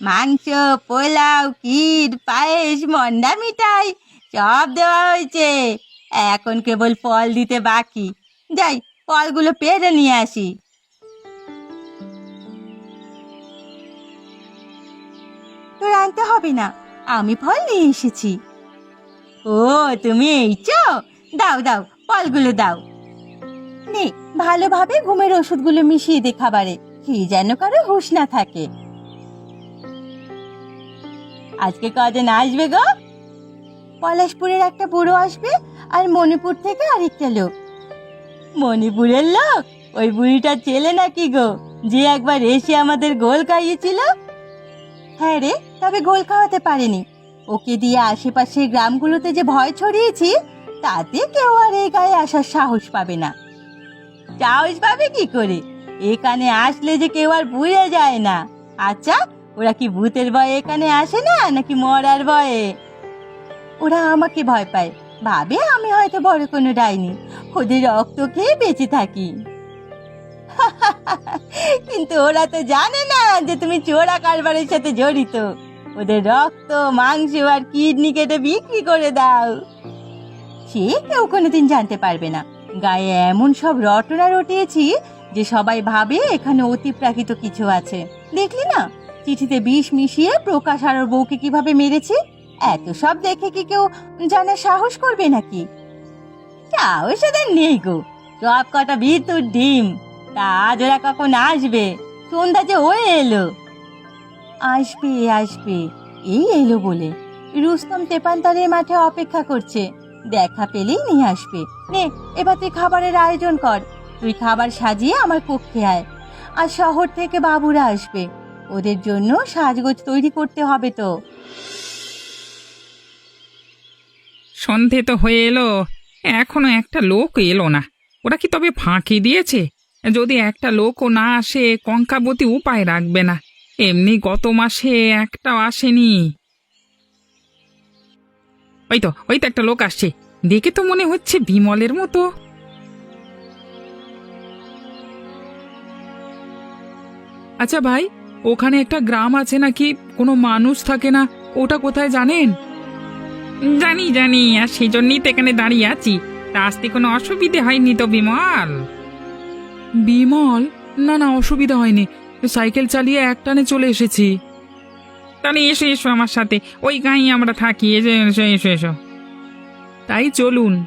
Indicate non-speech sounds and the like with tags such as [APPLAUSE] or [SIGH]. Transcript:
মাংস, পোলাও, ক্ষীর, পায়েস, মন্ডা মিঠাই, সব দেওয়া হয়েছে। এখন কেবল ফল দিতে বাকি। যাই, ফলগুলো পেরে নিয়ে আসি। তোর আনতে হবে না, আমি ফল নিয়ে এসেছি। ও, তুমি এইছো দাও দাও, ফলগুলো দাও। নে, ভালোভাবে ঘুমের ওষুধগুলো মিশিয়ে দে খাবারে, কি যেন কারও হুঁশ না থাকে। আজকে কজন আসবে গো? পলাশপুরের একটা বুড়ো আসবে আর মণিপুর থেকে আরেকটা লোক। মণিপুরের লোক? ওই বুড়িটা ছেলে নাকি গো? যে একবার এসে আমাদের গোল খাইয়েছিল। হ্যাঁ রে তবে গোল খাওয়াতে পারেনি। ওকে দিয়ে আশেপাশের গ্রামগুলোতে যে ভয় ছড়িয়েছি তাতে কেউ আর এই গায়ে আসার সাহস পাবে না। সাহস পাবে কি করে? এখানে আসলে যে কেউ আর ভুলে যায় না। আচ্ছা ওরা কি ভূতের ভয়ে এখানে আসে না, নাকি মরার ভয়ে? ওরা আমাকে ভয় পায়। ভাবে আমি হয়তো বড় কোনো ডাইনি। ওদের রক্ত খেয়ে বেঁচে থাকি। [LAUGHS] কিন্তু ওরা তো জানে না যে তুমি চোরা কারবারের সাথে জড়িত। ওদের রক্ত, মাংস আর কিডনি কেটে বিক্রি করে দাও। সে কেউ কোনোদিন জানতে পারবে না। গায়ে এমন সব রটনা রটিয়েছি যে সবাই ভাবে এখানে অতিপ্রাকৃত কিছু আছে। দেখলি না? চিঠিতে বিষ মিশিয়ে প্রকাশ আর বউকে কীভাবে মেরেছে? এত সব দেখে কি কেউ জানার সাহস করবে নাকি? সাহস ওদের নেই গো। সব কটা ভিতর ডিম। তা আজ ওরা কখন আসবে? সন্ধ্যা যে হয়ে এলো। আসবে আসবে। এই এলো বলে রুস্তম তেপান্তরের মাঠে অপেক্ষা করছে। দেখা পেলেই নিয়ে আসবে। নে, এবার তুই খাবারের আয়োজন কর। তুই খাবার সাজিয়ে আমার কক্ষে আয়। আর শহর থেকে বাবুরা আসবে। ওদের জন্য সাজগোজ তৈরি করতে হবে তো। সন্ধে তো হয়ে এলো, এখনও একটা লোক এলো না। ওরা কি তবে ফাঁকি দিয়েছে? যদি একটা লোকও না আসে, কঙ্কাবতী উপায় রাখবে না। এমনি গত মাসে একটাও আসেনি। ওই তো ওই তো একটা লোক আসছে। দেখে তো মনে হচ্ছে বিমলের মতো। আচ্ছা ভাই ওখানে একটা গ্রাম আছে নাকি? কোনো মানুষ থাকে না। ওটা কোথায় জানেন? জানি জানি। আর সেই জন্যই তো এখানে দাঁড়িয়ে আছি। তা আসতে কোনো অসুবিধে হয়নি তো বিমল? বিমল? না না, অসুবিধা হয়নি। সাইকেল চালিয়ে একটানে চলে এসেছি। তাহলে এসো এসো আমার সাথে। ওই গাঁয়ে আমরা থাকি। এসো এসো এসো এসো। তাই চলুন।